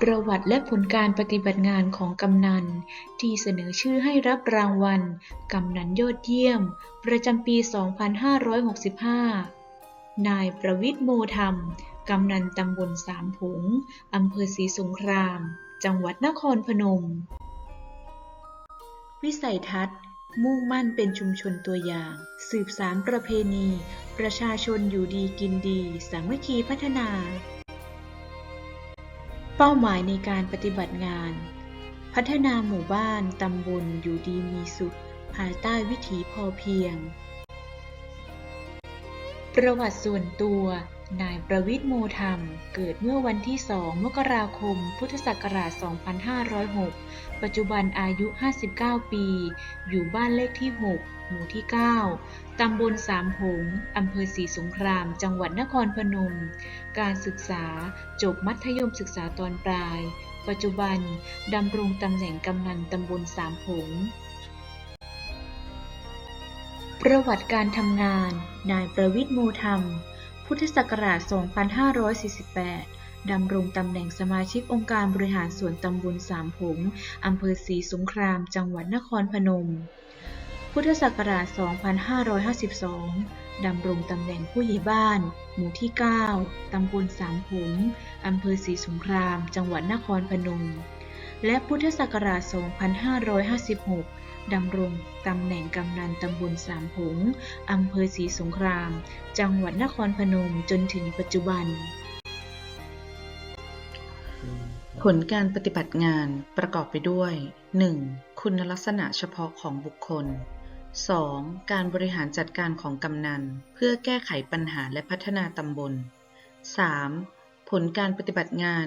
ประวัติและผลการปฏิบัติงานของกำนัน ที่เสนอชื่อให้รับรางวัล กำนันยอดเยี่ยม ประจำปี 2565 นายประวิทย์โมธรรม กำนันตำบลสามผง อำเภอศรีสงคราม จังหวัดนครพนม วิสัยทัศน์ มุ่งมั่นเป็นชุมชนตัวอย่าง สืบสารประเพณี ประชาชนอยู่ดีกินดี สามัคคีพัฒนา เป้าหมายในการปฏิบัติงาน พัฒนาหมู่บ้านตำบลอยู่ดีมีสุข ภายใต้วิถีพอเพียง ประวัติส่วนตัว นายประวิทย์โมธรรม เกิดเมื่อวันที่ 2 มกราคม พุทธศักราช 2506 ปัจจุบันอายุ 59 ปี อยู่บ้านเลขที่ 6 หมู่ที่ 9 ตำบลสามผงอำเภอศรีสงคราม จังหวัดนครพนม การศึกษาจบมัธยมศึกษาตอนปลาย ปัจจุบันดำรงตำแหน่งกำนันตำบลสามผงประวัติการทำงาน นายประวิทย์โมธรรม พุทธศักราช 2548 ดำรงตำแหน่งสมาชิกองค์การบริหารส่วนตำบลสามผง อำเภอศรีสงคราม จังหวัดนครพนม พุทธศักราช 2552 ดำรงตำแหน่งผู้ใหญ่บ้าน หมู่ที่ 9 ตำบลสามผง อำเภอศรีสงคราม จังหวัดนครพนม และพุทธศักราช 2556 ดำรงตำแหน่งกำนันตำบลสามผงอำเภอศรีสงคราม จังหวัดนครพนมจนถึงปัจจุบัน ผลการปฏิบัติงานประกอบไปด้วย 1. คุณลักษณะเฉพาะของบุคคล 2. การบริหารจัดการของกำนัน เพื่อแก้ไขปัญหาและพัฒนาตำบล 3. ผลการปฏิบัติงาน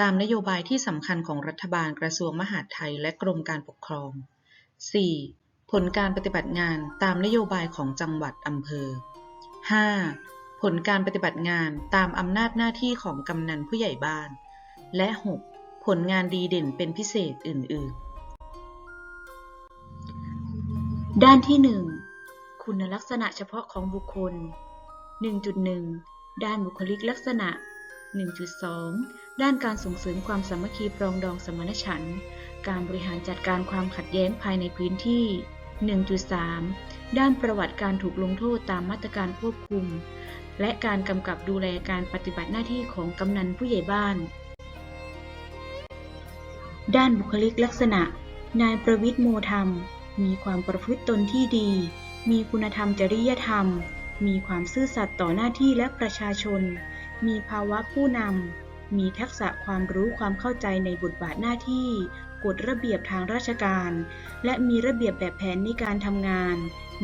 ตามนโยบายที่สำคัญของรัฐบาลกระทรวงมหาดไทยและกรมการปกครอง 4. ผลการปฏิบัติงานตามนโยบายของจังหวัดอำเภอ 5. ผลการปฏิบัติงานตามอำนาจหน้าที่ของกำนันผู้ใหญ่บ้าน และ 6. ผลงานดีเด่นเป็นพิเศษอื่น ๆ ด้านที่ 1 คุณลักษณะเฉพาะของบุคคล 1.1 ด้านบุคลิกลักษณะ 1.2 ด้านการส่งเสริมความสามัคคีปรองดองสมานฉันท์ การบริหารจัดการความขัดแย้งภายในพื้นที่ 1.3 ด้านประวัติการถูกลงโทษตามมาตรการควบคุม และการกำกับดูแลการปฏิบัติหน้าที่ของกำนันผู้ใหญ่บ้าน ด้านบุคลิกลักษณะ นายประวิทย์โมธรรม มีความประพฤติตนที่ดี มีคุณธรรมจริยธรรม มีความซื่อสัตย์ต่อหน้าที่และประชาชน มีภาวะผู้นำมีทักษะความรู้ความเข้าใจในบทบาทหน้าที่ กฎระเบียบทางราชการ และมีระเบียบแบบแผนในการทำงาน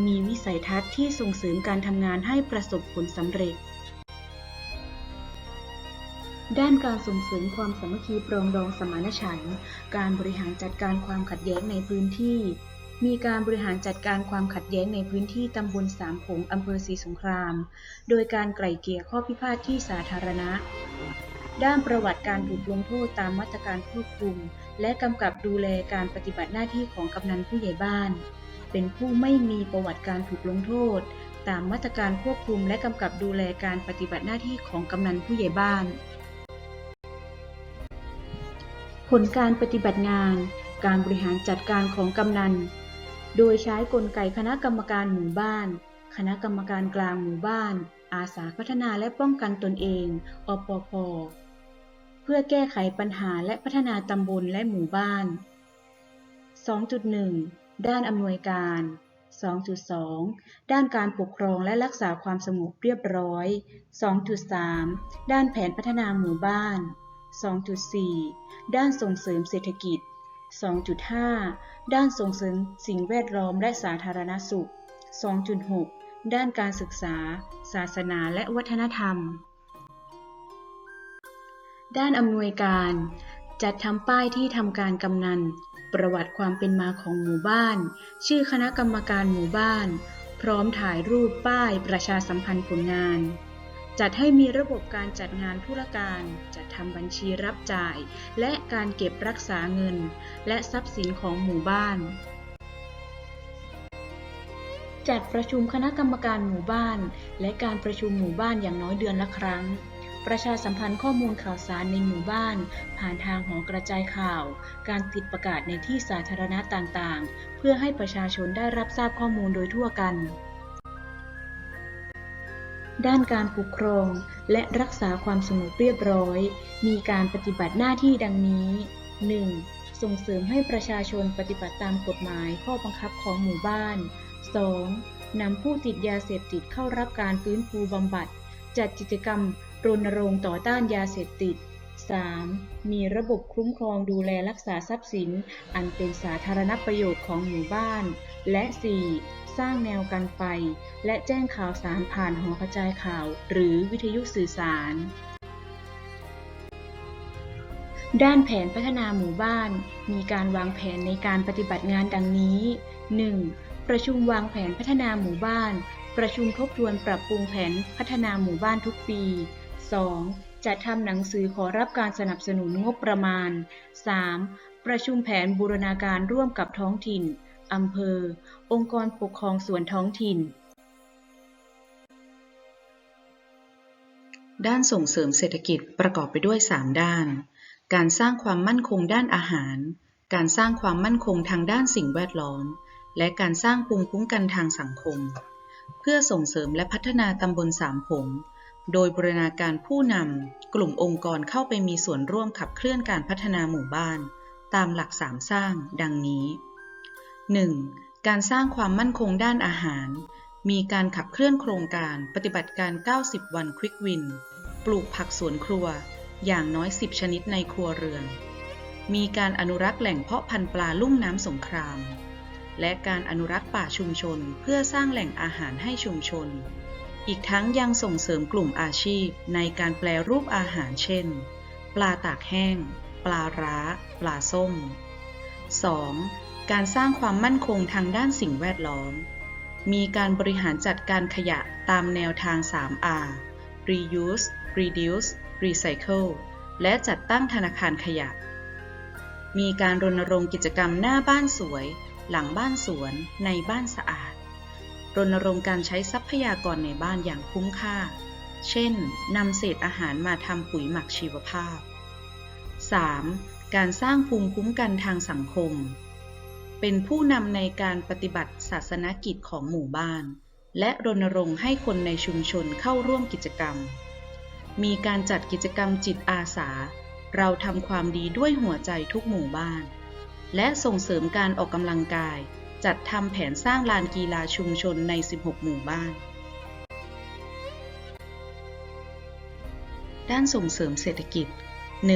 มีวิสัยทัศน์ที่ส่งเสริมการทำงานให้ประสบผลสำเร็จ ด้านการส่งเสริมความสามัคคีปรองดองสมานฉันท์การบริหารจัดการความขัดแย้งในพื้นที่ มีการบริหารจัดการความขัดแย้งในพื้นที่ตำบลสามผงอำเภอศรีสงคราม โดยการไกล่เกลี่ยข้อพิพาทที่สาธารณะ ด้านประวัติการถูกลงโทษตามมาตรการควบคุม และกำกับดูแลการปฏิบัติหน้าที่ของกำนันผู้ใหญ่บ้าน เป็นผู้ไม่มีประวัติการถูกลงโทษ ตามมาตรการควบคุม และกำกับดูแลการปฏิบัติหน้าที่ของกำนันผู้ใหญ่บ้าน ผลการปฏิบัติงาน การบริหารจัดการของกำนัน โดยใช้กลไกคณะกรรมการหมู่บ้าน คณะกรรมการกลางหมู่บ้านอาสาพัฒนาและป้องกันตนเอง อปพ พื่อแก้ไขปัญหาและพัฒนาตำบลและหมู่บ้าน 2.1 ด้านอำนวยการ 2.2 ด้านการปกครองและรักษาความสงบเรียบร้อย 2.3 ด้านแผนพัฒนาหมู่บ้าน 2.4 ด้านส่งเสริมเศรษฐกิจ 2.5 ด้านส่งเสริมสิ่งแวดล้อมและสาธารณสุข 2.6 ด้านการศึกษา ศาสนาและวัฒนธรรม ด้านอำนวยการ จัดทำป้ายที่ทำการกำนัน ประวัติความเป็นมาของหมู่บ้าน ชื่อคณะกรรมการหมู่บ้าน พร้อมถ่ายรูปป้ายประชาสัมพันธ์ผลงาน จัดให้มีระบบการจัดงานธุรการ จัดทำบัญชีรับจ่าย และการเก็บรักษาเงิน และทรัพย์สินของหมู่บ้านจัดประชุมคณะกรรมการหมู่บ้าน และการประชุมหมู่บ้านอย่างน้อยเดือนละครั้ง ประชาสัมพันธ์ข้อมูลข่าวสารในหมู่บ้าน ผ่านทางหอกระจายข่าว การติดประกาศในที่สาธารณะต่างๆ เพื่อให้ประชาชนได้รับทราบข้อมูลโดยทั่วกัน ด้านการปกครองและรักษาความสงบเรียบร้อย มีการปฏิบัติหน้าที่ดังนี้ 1. ส่งเสริมให้ประชาชนปฏิบัติตามกฎหมายข้อบังคับของหมู่บ้าน 2. นำผู้ติดยาเสพติดเข้ารับการฟื้นฟูบำบัด จัดกิจกรรม รณรงค์ต่อต้านยาเสพติด 3. มีระบบคุ้มครองดูแลรักษาทรัพย์สิน อันเป็นสาธารณประโยชน์ของหมู่บ้าน และ 4. สร้างแนวกันไฟ และแจ้งข่าวสารผ่านหอกระจายข่าว หรือวิทยุสื่อสาร ด้านแผนพัฒนาหมู่บ้าน มีการวางแผนในการปฏิบัติงานดังนี้ 1. ประชุมวางแผนพัฒนาหมู่บ้าน ประชุมทบทวนปรับปรุงแผนพัฒนาหมู่บ้านทุกปี 2. จัดทำหนังสือขอรับการสนับสนุนงบประมาณ 3. ประชุมแผนบูรณาการร่วมกับท้องถิ่น อำเภอ องค์กรปกครองส่วนท้องถิ่น ด้านส่งเสริมเศรษฐกิจประกอบไปด้วย 3 ด้าน การสร้างความมั่นคงด้านอาหาร การสร้างความมั่นคงทางด้านสิ่งแวดล้อม และการสร้างภูมิคุ้มกันทางสังคม เพื่อส่งเสริมและพัฒนาตำบลสามผง โดยบรณาการผู้นำกลุ่มองค์กรเข้าไปมีส่วนร่วมขับเคลื่อนการพัฒนาหมู่บ้าน ตามหลักสามสร้าง ดังนี้ 1. การสร้างความมั่นคงด้านอาหาร มีการขับเคลื่อนโครงการปฏิบัติการ 90 วันควิกวิน ปลูกผักสวนครัวอย่างน้อย 10 ชนิดในครัวเรือน มีการอนุรักษ์แหล่งเพาะพันธุ์ปลาลุ่มน้ำสงคราม และการอนุรักษ์ป่าชุมชนเพื่อสร้างแหล่งอาหารให้ชุมชน อีกทั้งยังส่งเสริมกลุ่มอาชีพในการแปลรูปอาหารเช่น ปลาตากแห้ง ปลาร้า ปลาส้ม 2. การสร้างความมั่นคงทางด้านสิ่งแวดล้อม มีการบริหารจัดการขยะตามแนวทาง 3R reuse reduce recycle และจัดตั้งธนาคารขยะ มีการรณรงค์กิจกรรมหน้าบ้านสวย หลังบ้านสวน ในบ้านสะอาด รณรงค์การใช้ทรัพยากรในบ้านอย่างคุ้มค่า เช่น นำเศษอาหารมาทำปุ๋ยหมักชีวภาพ 3. การสร้างภูมิคุ้มกันทางสังคม เป็นผู้นำในการปฏิบัติศาสนกิจของหมู่บ้าน และรณรงค์ให้คนในชุมชนเข้าร่วมกิจกรรม มีการจัดกิจกรรมจิตอาสา เราทำความดีด้วยหัวใจทุกหมู่บ้าน และส่งเสริมการออกกำลังกาย จัดทำแผนสร้างลานกีฬาชุมชนใน 16 หมู่บ้าน ด้านส่งเสริมเศรษฐกิจ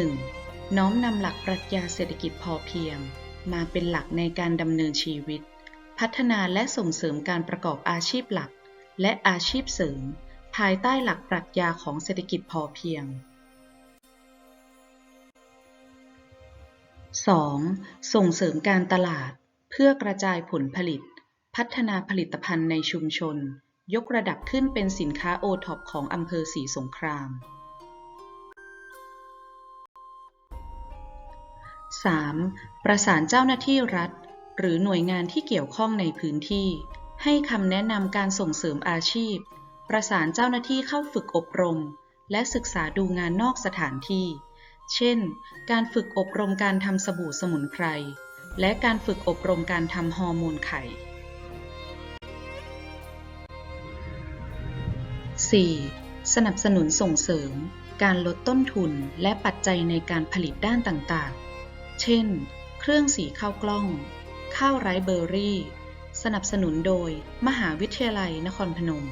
1. น้อมนำหลักปรัชญาเศรษฐกิจพอเพียง มาเป็นหลักในการดำเนินชีวิต พัฒนาและส่งเสริมการประกอบอาชีพหลัก และอาชีพเสริม ภายใต้หลักปรัชญาของเศรษฐกิจพอเพียง 2. ส่งเสริมการตลาด เพื่อกระจายผลผลิต พัฒนาผลิตภัณฑ์ในชุมชน ยกระดับขึ้นเป็นสินค้าโอท็อปของอำเภอศรีสงคราม 3. ประสานเจ้าหน้าที่รัฐ หรือหน่วยงานที่เกี่ยวข้องในพื้นที่ ให้คำแนะนำการส่งเสริมอาชีพ ประสานเจ้าหน้าที่เข้าฝึกอบรม และศึกษาดูงานนอกสถานที่ เช่น การฝึกอบรมการทำสบู่สมุนไพร และการฝึกอบรมการทำฮอร์โมนไข่ 4. สนับสนุนส่งเสริม การลดต้นทุนและปัจจัยในการผลิตด้านต่างๆ เช่น เครื่องสีข้าวกล้อง ข้าวไรเบอร์รี่ สนับสนุนโดย มหาวิทยาลัยนครพนม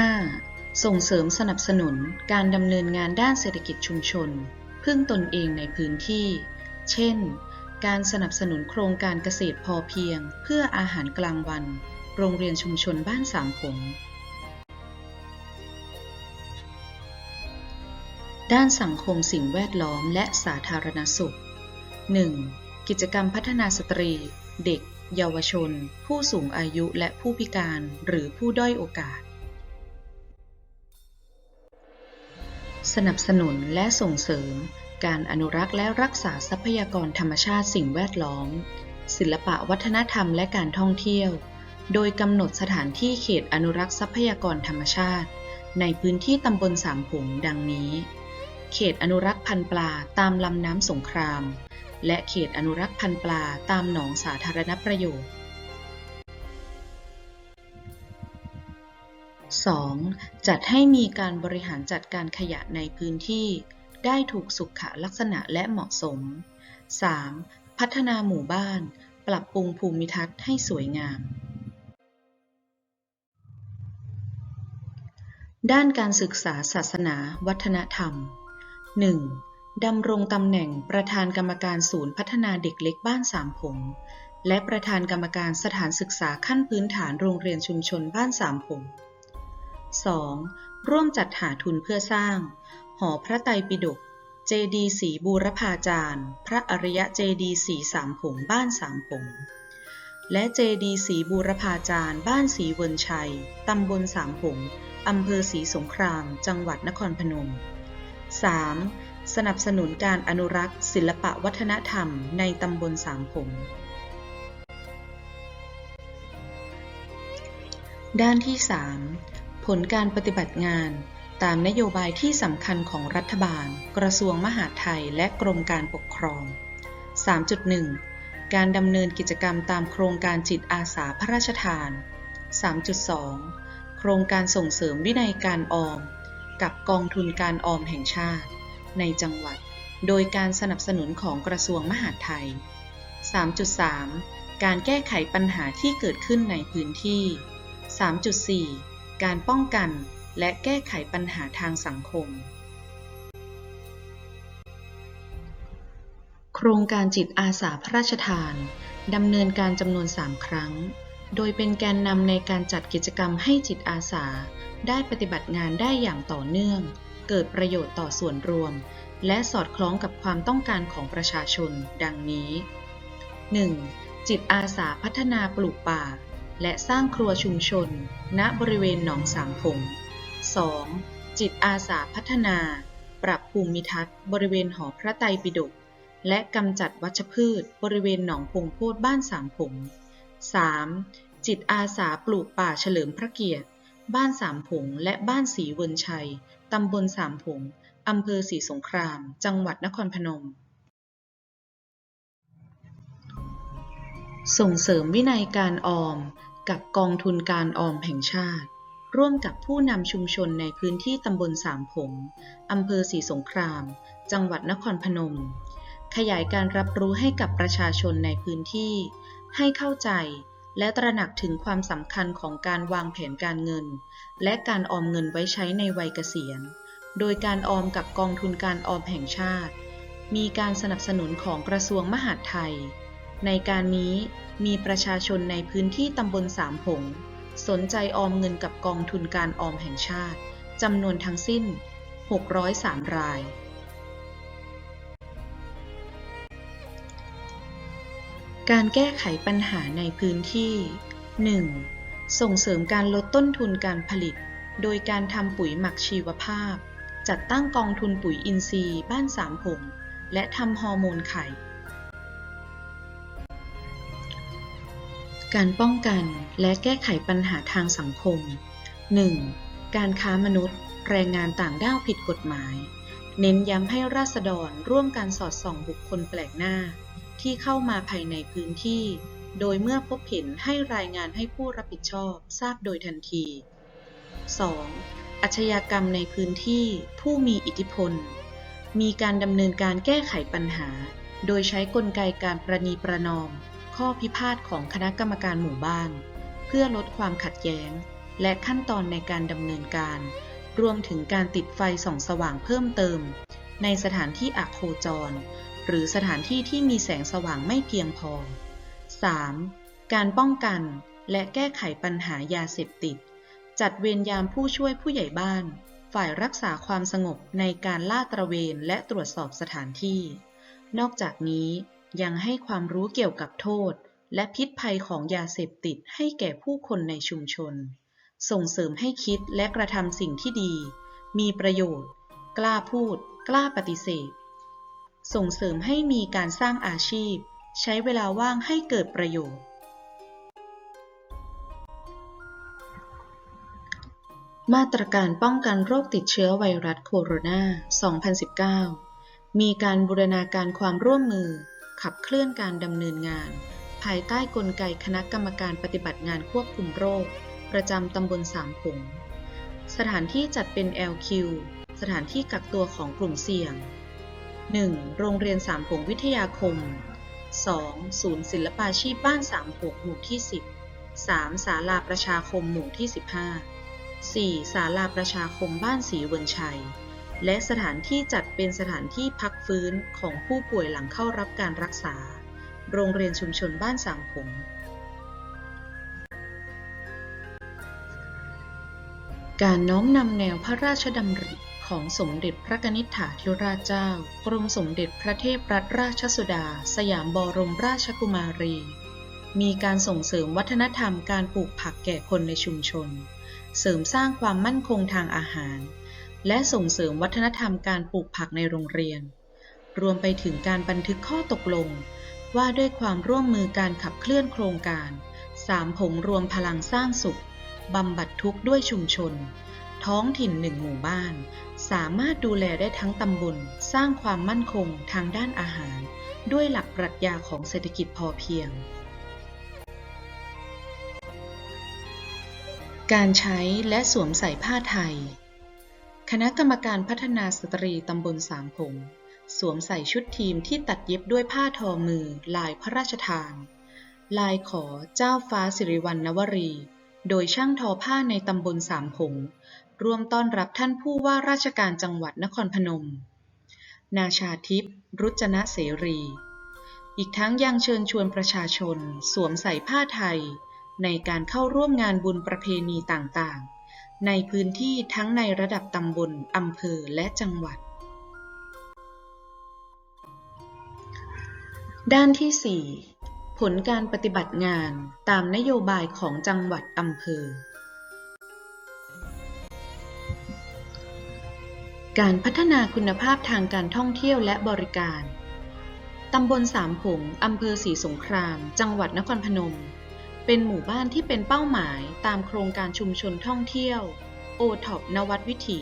5. ส่งเสริมสนับสนุนการดำเนินงานด้านเศรษฐกิจชุมชน พึ่งตนเองในพื้นที่ เช่น การสนับสนุนโครงการเกษตรพอเพียง เพื่ออาหารกลางวัน โรงเรียนชุมชนบ้านสามผงด้านสังคมสิ่งแวดล้อมและสาธารณสุข 1. กิจกรรมพัฒนาสตรี เด็ก เยาวชน ผู้สูงอายุและผู้พิการหรือผู้ด้อยโอกาส สนับสนุนและส่งเสริม การอนุรักษ์และรักษาทรัพยากรธรรมชาติสิ่งแวดล้อม ศิลปะวัฒนธรรมและการท่องเที่ยว โดยกำหนดสถานที่เขตอนุรักษ์ทรัพยากรธรรมชาติ ในพื้นที่ตำบลสามผงดังนี้ เขตอนุรักษ์พันปลาตามลำน้ำสงคราม และเขตอนุรักษ์พันปลาตามหนองสาธารณประโยชน์ 2. จัดให้มีการบริหารจัดการขยะในพื้นที่ ได้ถูกสุขลักษณะและเหมาะสม 3. พัฒนาหมู่บ้าน ปรับปรุงภูมิทัศน์ให้สวยงาม ด้านการศึกษาศาสนา วัฒนธรรม 1. ดำรงตำแหน่งประธานกรรมการศูนย์พัฒนาเด็กเล็กบ้านสามผงและประธานกรรมการสถานศึกษาขั้นพื้นฐานโรงเรียนชุมชนบ้านสามผง 2. ร่วมจัดหาทุนเพื่อสร้าง หอพระไตรปิฎกเจดีย์ศรีบูรพาจารย์ พระอริยะเจดีย์ศรีสามผงบ้านสามผง และเจดีย์ศรีบูรพาจารย์ บ้านศรีเวินชัย ตำบลสามผงอำเภอศรีสงคราม จังหวัดนครพนม 3. สนับสนุนการอนุรักษ์ ศิลปะวัฒนธรรมในตำบลสามผงด้านที่ 3 ผลการปฏิบัติงาน ตามนโยบายที่สำคัญของรัฐบาล กระทรวงมหาดไทยและกรมการปกครอง 3.1 การดำเนินกิจกรรมตามโครงการจิตอาสาพระราชทาน 3.2 โครงการส่งเสริมวินัยการออม กับกองทุนการออมแห่งชาติ ในจังหวัด โดยการสนับสนุนของกระทรวงมหาดไทย 3.3 การแก้ไขปัญหาที่เกิดขึ้นในพื้นที่ 3.4 การป้องกันและแก้ไขปัญหาทางสังคม โครงการจิตอาสาพระราชทานดำเนินการจำนวน 3 ครั้ง โดยเป็นแกนนำในการจัดกิจกรรมให้จิตอาสา ได้ปฏิบัติงานได้อย่างต่อเนื่อง เกิดประโยชน์ต่อส่วนรวม และสอดคล้องกับความต้องการของประชาชน ดังนี้ 1. จิตอาสาพัฒนาปลูกป่า และสร้างครัวชุมชน ณ บริเวณหนองสามพง 2. จิตอาสาพัฒนา ปรับภูมิทัศน์บริเวณหอพระไตรปิฎก และกำจัดวัชพืช บริเวณหนองพงโพดบ้านสามผง 3. จิตอาสาปลูกป่าเฉลิมพระเกียรติ บ้านสามผงและบ้านสีเวินชัย ตำบลสามผงอำเภอศรีสงคราม จังหวัดนครพนม ส่งเสริมวินัยการออม กับกองทุนการออมแห่งชาติ ร่วมกับผู้นำชุมชนในพื้นที่ตำบลสามผงอำเภอศรีสงคราม จังหวัดนครพนม ขยายการรับรู้ให้กับประชาชนในพื้นที่ ให้เข้าใจและตระหนักถึงความสำคัญของการวางแผนการเงิน และการออมเงินไว้ใช้ในวัยเกษียณ โดยการออมกับกองทุนการออมแห่งชาติ มีการสนับสนุนของกระทรวงมหาดไทย ในการนี้มีประชาชนในพื้นที่ตำบลสามผง สนใจออมเงินกับกองทุนการออมแห่งชาติจำนวนทั้งสิ้น 603 ราย การแก้ไขปัญหาในพื้นที่ 1. ส่งเสริมการลดต้นทุนการผลิต โดยการทำปุ๋ยหมักชีวภาพ จัดตั้งกองทุนปุ๋ยอินทรีย์บ้านสามผง และทำฮอร์โมนไข่ การป้องกันและแก้ไขปัญหาทางสังคม 1. การค้ามนุษย์ แรงงานต่างด้าวผิดกฎหมาย เน้นย้ำให้ราษฎรร่วมการสอดส่องบุคคลแปลกหน้า ที่เข้ามาภายในพื้นที่ โดยเมื่อพบเห็นให้รายงานให้ผู้รับผิดชอบทราบโดยทันที 2. อาชญากรรมในพื้นที่ผู้มีอิทธิพล มีการดำเนินการแก้ไขปัญหา โดยใช้กลไกการประนีประนอม ข้อพิพาทของคณะกรรมการหมู่บ้าน เพื่อลดความขัดแย้ง และขั้นตอนในการดำเนินการ รวมถึงการติดไฟส่องสว่างเพิ่มเติม ในสถานที่อโคจร หรือสถานที่ที่มีแสงสว่างไม่เพียงพอ 3. การป้องกันและแก้ไขปัญหายาเสพติด จัดเวรยามผู้ช่วยผู้ใหญ่บ้าน ฝ่ายรักษาความสงบในการลาดตระเวนและตรวจสอบสถานที่ นอกจากนี้ ยังให้ความรู้เกี่ยวกับโทษ และพิษภัยของยาเสพติดให้แก่ผู้คนในชุมชน ส่งเสริมให้คิดและกระทำสิ่งที่ดี มีประโยชน์ กล้าพูด กล้าปฏิเสธ ส่งเสริมให้มีการสร้างอาชีพ ใช้เวลาว่างให้เกิดประโยชน์ มาตรการป้องกันโรคติดเชื้อไวรัสโคโรนา 2019 มีการบูรณาการความร่วมมือ ขับเคลื่อนการดำเนินงาน ภายใต้กลไกคณะกรรมการปฏิบัติงานควบคุมโรค ประจำตำบลสามผง สถานที่จัดเป็น LQ สถานที่กักตัวของกลุ่มเสี่ยง 1. โรงเรียนสามผงวิทยาคม 2. ศูนย์ศิลปาชีพบ้านสามผงหมู่ที่ 10 3. ศาลาประชาคมหมู่ที่ 15 4. ศาลาประชาคมบ้านศรีเวินชัย และสถานที่จัดเป็นสถานที่พักฟื้นของผู้ป่วยหลังเข้ารับการรักษา โรงเรียนชุมชนบ้านสามผงการน้อมนำแนวพระราชดำริของสมเด็จพระนิษฐาธิราชเจ้า กรมสมเด็จพระเทพรัตนราชสุดา สยามบรมราชกุมารี มีการส่งเสริมวัฒนธรรมการปลูกผักแก่คนในชุมชน เสริมสร้างความมั่นคงทางอาหาร และส่งเสริมวัฒนธรรมการปลูกผักในโรงเรียน รวมไปถึงการบันทึกข้อตกลง ว่าด้วยความร่วมมือการขับเคลื่อนโครงการสามผงรวมพลังสร้างสุขบำบัดทุกข์ด้วยชุมชน ท้องถิ่นหนึ่งหมู่บ้าน สามารถดูแลได้ทั้งตำบล สร้างความมั่นคงทางด้านอาหาร ด้วยหลักปรัชญาของเศรษฐกิจพอเพียง การใช้และสวมใส่ผ้าไทย คณะกรรมการพัฒนาสตรีตำบลสามผงสวมใส่ชุดทีมที่ตัดเย็บด้วยผ้าทอมือลายพระราชทาน ลายขอเจ้าฟ้าสิริวัณณวรี โดยช่างทอผ้าในตำบลสามผงร่วมต้อนรับท่านผู้ว่าราชการจังหวัดนครพนม นาชาทิพย์รุจนะเสรี อีกทั้งยังเชิญชวนประชาชน สวมใส่ผ้าไทย ในการเข้าร่วมงานบุญประเพณีต่างๆ ในพื้นที่ทั้งในระดับตำบลอำเภอ และจังหวัด ด้านที่ 4 ผลการปฏิบัติงานตามนโยบายของจังหวัดอำเภอ การพัฒนาคุณภาพทางการท่องเที่ยวและบริการ ตำบลสามผงอำเภอศรีสงคราม จังหวัดนครพนม เป็นหมู่บ้านที่เป็นเป้าหมายตามโครงการชุมชนท่องเที่ยวโอท็อปนวัดวิถี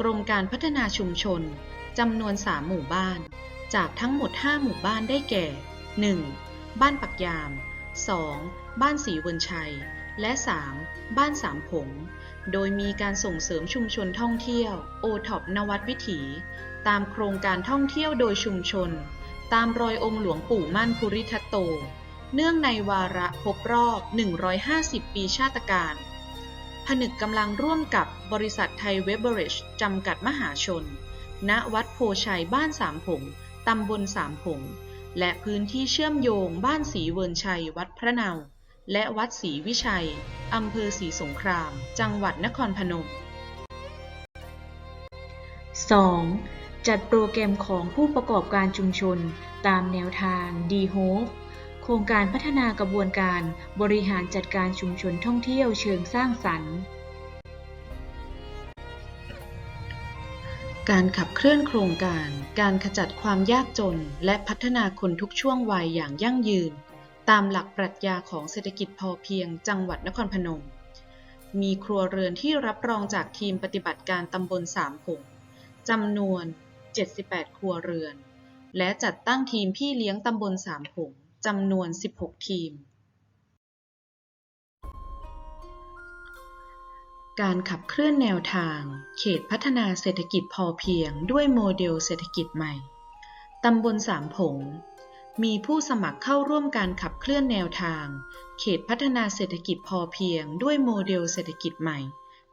กรมการพัฒนาชุมชน จำนวน 3 หมู่บ้าน จากทั้งหมด 5 หมู่บ้านได้แก่ 1. บ้านปักยาม 2. บ้านศรีวนชัย และ 3. บ้านสามผง โดยมีการส่งเสริมชุมชนท่องเที่ยวโอท็อปนวัดวิถี ตามโครงการท่องเที่ยวโดยชุมชน ตามรอยองค์หลวงปู่มั่นภูริทัตโต เนื่องในวาระครบรอบ 150 ปีชาติการ ผนึกกำลังร่วมกับบริษัทไทยเวเบอร์เรจจำกัดมหาชน ณ วัดโพชัยบ้านสามผง ตำบลสามผง และพื้นที่เชื่อมโยงบ้านศรีเวินชัยวัดพระเนา และวัดศรีวิชัย อำเภอศรีสงคราม จังหวัดนครพนม 2. จัดโปรแกรมของผู้ประกอบการชุมชน ตามแนวทาง d h o p e โครงการพัฒนากระบวนการบริหารจัดการชุมชนท่องเที่ยวเชิงสร้างสรรค์ การขับเคลื่อนโครงการ การขจัดความยากจน และพัฒนาคนทุกช่วงวัยอย่างยั่งยืน ตามหลักปรัชญาของเศรษฐกิจพอเพียง จังหวัดนครพนม มีครัวเรือนที่รับรองจากทีมปฏิบัติการตำบลสามผงจำนวน 78 ครัวเรือน และจัดตั้งทีมพี่เลี้ยงตำบลสามผง จำนวน 16 ทีม การขับเคลื่อนแนวทาง เขตพัฒนาเศรษฐกิจพอเพียงด้วยโมเดลเศรษฐกิจใหม่ ตำบลสามผง มีผู้สมัครเข้าร่วมการขับเคลื่อนแนวทาง เขตพัฒนาเศรษฐกิจพอเพียงด้วยโมเดลเศรษฐกิจใหม่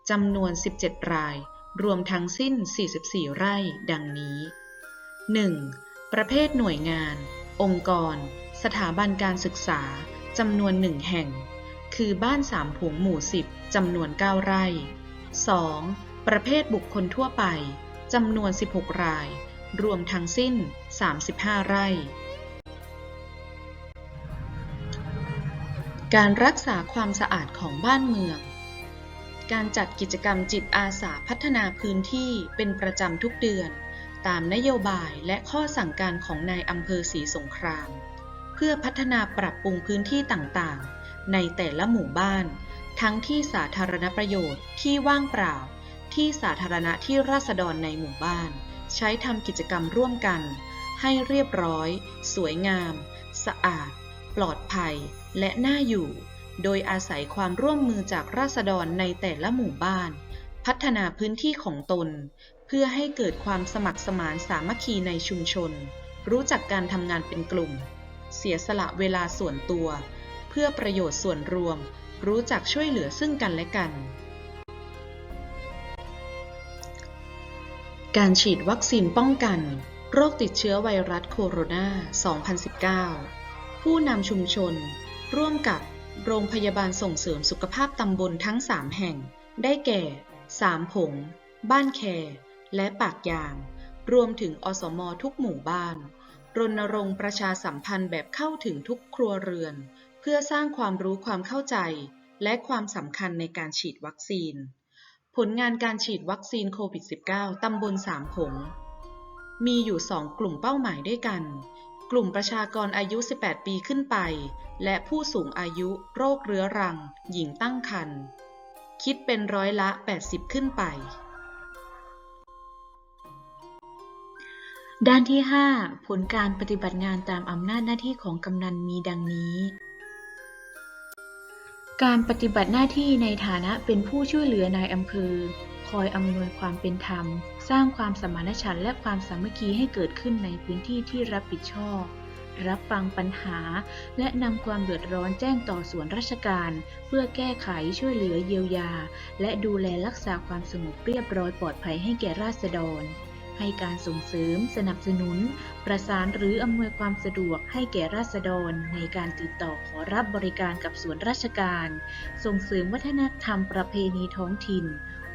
จำนวน 17 ราย รวมทั้งสิ้น 44 ไร่ ดังนี้ 1. ประเภทหน่วยงาน องค์กร สถาบันการศึกษาจำนวนหนึ่งแห่ง คือบ้านสามผงหมู่10จำนวน 9 ไร่ 2. ประเภทบุคคลทั่วไปจำนวน 16 ราย รวมทั้งสิ้น 35 ไร่ การรักษาความสะอาดของบ้านเมือง การจัดกิจกรรมจิตอาสาพัฒนาพื้นที่เป็นประจำทุกเดือน ตามนโยบายและข้อสั่งการของนายอำเภอศรีสงคราม พื่อพัฒนาปรับปรุงพื้นที่ต่างๆ ในแต่ละหมู่บ้าน ทั้งที่สาธารณประโยชน์ที่ว่างเปล่า ที่สาธารณะที่ราษฎรในหมู่บ้าน ใช้ทำกิจกรรมร่วมกัน ให้เรียบร้อย สวยงาม สะอาด ปลอดภัย และน่าอยู่ โดยอาศัยความร่วมมือจากราษฎรในแต่ละหมู่บ้าน พัฒนาพื้นที่ของตน เพื่อให้เกิดความสมัครสมานสามัคคีในชุมชน รู้จักการทำงานเป็นกลุ่ม เสียสละเวลาส่วนตัว เพื่อประโยชน์ส่วนรวม รู้จักช่วยเหลือซึ่งกันและกัน การฉีดวัคซีนป้องกัน โรคติดเชื้อไวรัสโคโรนา 2019 ผู้นำชุมชน ร่วมกับโรงพยาบาลส่งเสริมสุขภาพตำบลทั้ง 3 แห่ง ได้แก่ สามผง บ้านแค และปากยาง รวมถึงอสมทุกหมู่บ้าน รณรงค์ประชาสัมพันธ์แบบเข้าถึงทุกครัวเรือน เพื่อสร้างความรู้ความเข้าใจ และความสำคัญในการฉีดวัคซีน ผลงานการฉีดวัคซีนโควิด -19 ตำบลสามผง มีอยู่ 2 กลุ่มเป้าหมายด้วยกัน กลุ่มประชากรอายุ 18 ปีขึ้นไป และผู้สูงอายุโรคเรื้อรัง หญิงตั้งครรภ์คิดเป็นร้อยละ 80 ขึ้นไป ด้านที่ 5 ผลการปฏิบัติงานตามอำนาจหน้าที่ของกำนันมีดังนี้ การปฏิบัติหน้าที่ในฐานะเป็นผู้ช่วยเหลือนายอำเภอ คอยอำนวยความเป็นธรรม สร้างความสมานฉันท์และความสามัคคีให้เกิดขึ้นในพื้นที่ที่รับผิดชอบ รับฟังปัญหา และนำความเดือดร้อนแจ้งต่อส่วนราชการ เพื่อแก้ไขช่วยเหลือเยียวยา และดูแลรักษาความสงบเรียบร้อยปลอดภัยให้แก่ราษฎร ให้การส่งเสริม สนับสนุน ประสานหรืออำนวยความสะดวกให้แก่ราษฎร ในการติดต่อขอรับบริการกับส่วนราชการ ส่งเสริมวัฒนธรรมประเพณีท้องถิ่น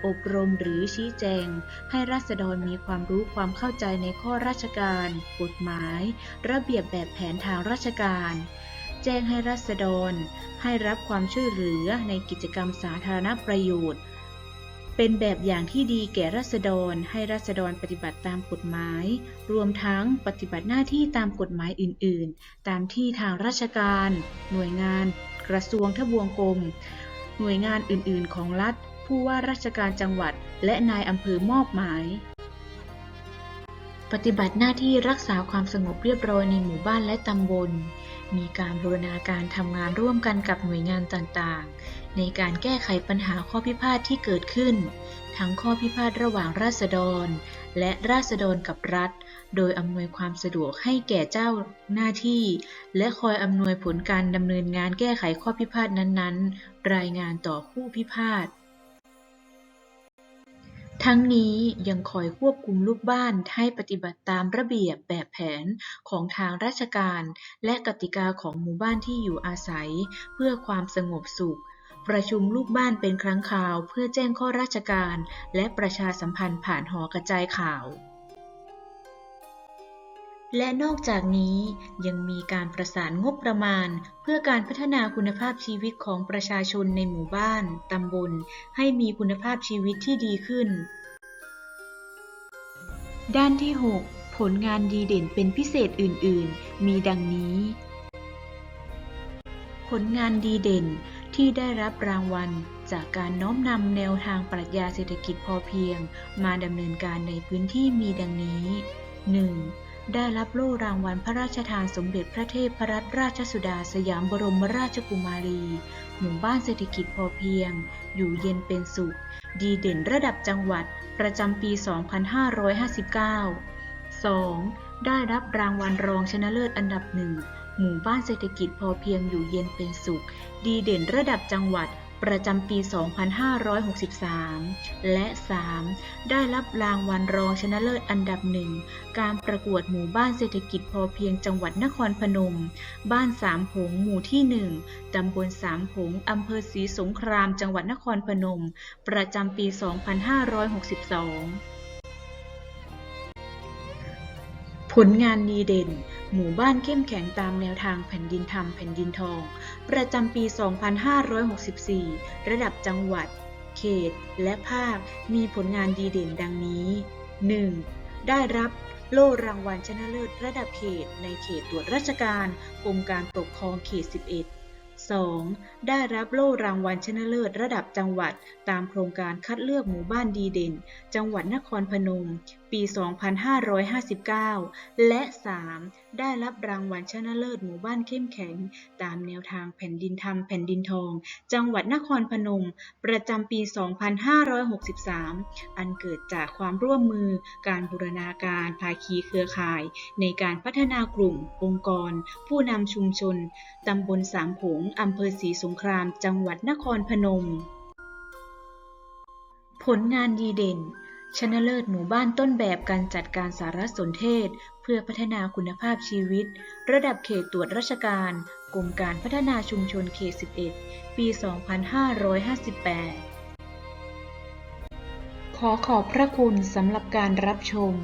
อบรมหรือชี้แจง ให้ราษฎรมีความรู้ความเข้าใจในข้อราชการ กฎหมาย ระเบียบแบบแผนทางราชการแจ้งให้ราษฎร ให้รับความช่วยเหลือในกิจกรรมสาธารณประโยชน์ เป็นแบบอย่างที่ดีแก่ราษฎรให้ราษฎรปฏิบัติตามกฎหมาย รวมทั้งปฏิบัติหน้าที่ตามกฎหมายอื่น ๆ ตามที่ทางราชการ หน่วยงาน กระทรวงทบวงกรมหน่วยงานอื่น ๆ ของรัฐ ผู้ว่าราชการจังหวัด และนายอำเภอมอบหมาย ปฏิบัติหน้าที่รักษาความสงบเรียบร้อยในหมู่บ้านและตำบล มีการบูรณาการทำงานร่วมกันกับหน่วยงานต่างๆ ในการแก้ไขปัญหาข้อพิพาทที่เกิดขึ้น ทั้งข้อพิพาทระหว่างราษฎร และราษฎรกับรัฐ โดยอำนวยความสะดวกให้แก่เจ้าหน้าที่ และคอยอำนวยผลการดำเนินงานแก้ไขข้อพิพาทนั้นๆ รายงานต่อผู้พิพาท ทั้งนี้ยังคอยควบคุมลูกบ้านให้ปฏิบัติตามระเบียบแบบแผนของทางราชการ และกติกาของหมู่บ้านที่อยู่อาศัย เพื่อความสงบสุข ประชุมลูกบ้านเป็นครั้งคราว เพื่อแจ้งข้อราชการ และประชาสัมพันธ์ผ่านหอกระจายข่าว และนอกจากนี้ยังมีการประสานงบประมาณ เพื่อการพัฒนาคุณภาพชีวิตของประชาชนในหมู่บ้าน ตำบล ให้มีคุณภาพชีวิตที่ดีขึ้น ด้านที่ 6 ผลงานดีเด่นเป็นพิเศษอื่น ๆ มีดังนี้ ผลงานดีเด่นที่ได้รับรางวัลจากการน้อมนำแนวทางปรัชญาเศรษฐกิจพอเพียง มาดำเนินการในพื้นที่มีดังนี้ 1. ได้รับโล่รางวัลพระราชทานสมเด็จพระเทพรัตนราชสุดาสยามบรมราชกุมารี หมู่บ้านเศรษฐกิจพอเพียง อยู่เย็นเป็นสุข ดีเด่นระดับจังหวัดประจำปี 2559 2. ได้รับรางวัลรองชนะเลิศอันดับหนึ่งหมู่บ้านเศรษฐกิจพอเพียงอยู่เย็นเป็นสุข ดีเด่นระดับจังหวัด ประจำปี 2563 และ 3. ได้รับรางวัลรองชนะเลิศอันดับหนึ่ง การประกวดหมู่บ้านเศรษฐกิจพอเพียงจังหวัดนครพนม บ้านสามผงหมู่ที่หนึ่งตำบลสามผงอำเภอศรีสงครามจังหวัดนครพนม ประจำปี 2562ผลงานดีเด่น หมู่บ้านเข้มแข็งตามแนวทางแผ่นดินธรรมแผ่นดินทอง ประจำปี 2564 ระดับจังหวัด เขต และภาค มีผลงานดีเด่นดังนี้ 1. ได้รับโล่รางวัลชนะเลิศระดับเขตในเขตตรวจราชการกรมการปกครองเขต 11 2. ได้รับโล่รางวัลชนะเลิศระดับจังหวัด ตามโครงการคัดเลือกหมู่บ้านดีเด่น จังหวัดนครพนมปี 2559 และ 3. ได้รับรางวัลชนะเลิศหมู่บ้านเข้มแข็ง ตามแนวทางแผ่นดินธรรมแผ่นดินทอง จังหวัดนครพนม ประจำปี 2563 อันเกิดจากความร่วมมือการบูรณาการภาคีเครือข่าย ในการพัฒนากลุ่ม องค์กร ผู้นำชุมชน ตำบลสามโขงอำเภอศรีสงคราม จังหวัดนครพนม ผลงานดีเด่น ชนะเลิศหมู่บ้านต้นแบบการจัดการสารสนเทศ เพื่อพัฒนาคุณภาพชีวิต ระดับเขตตรวจราชการกรมการพัฒนาชุมชนเขต 11 ปี 2558 ขอขอบพระคุณสำหรับการรับชม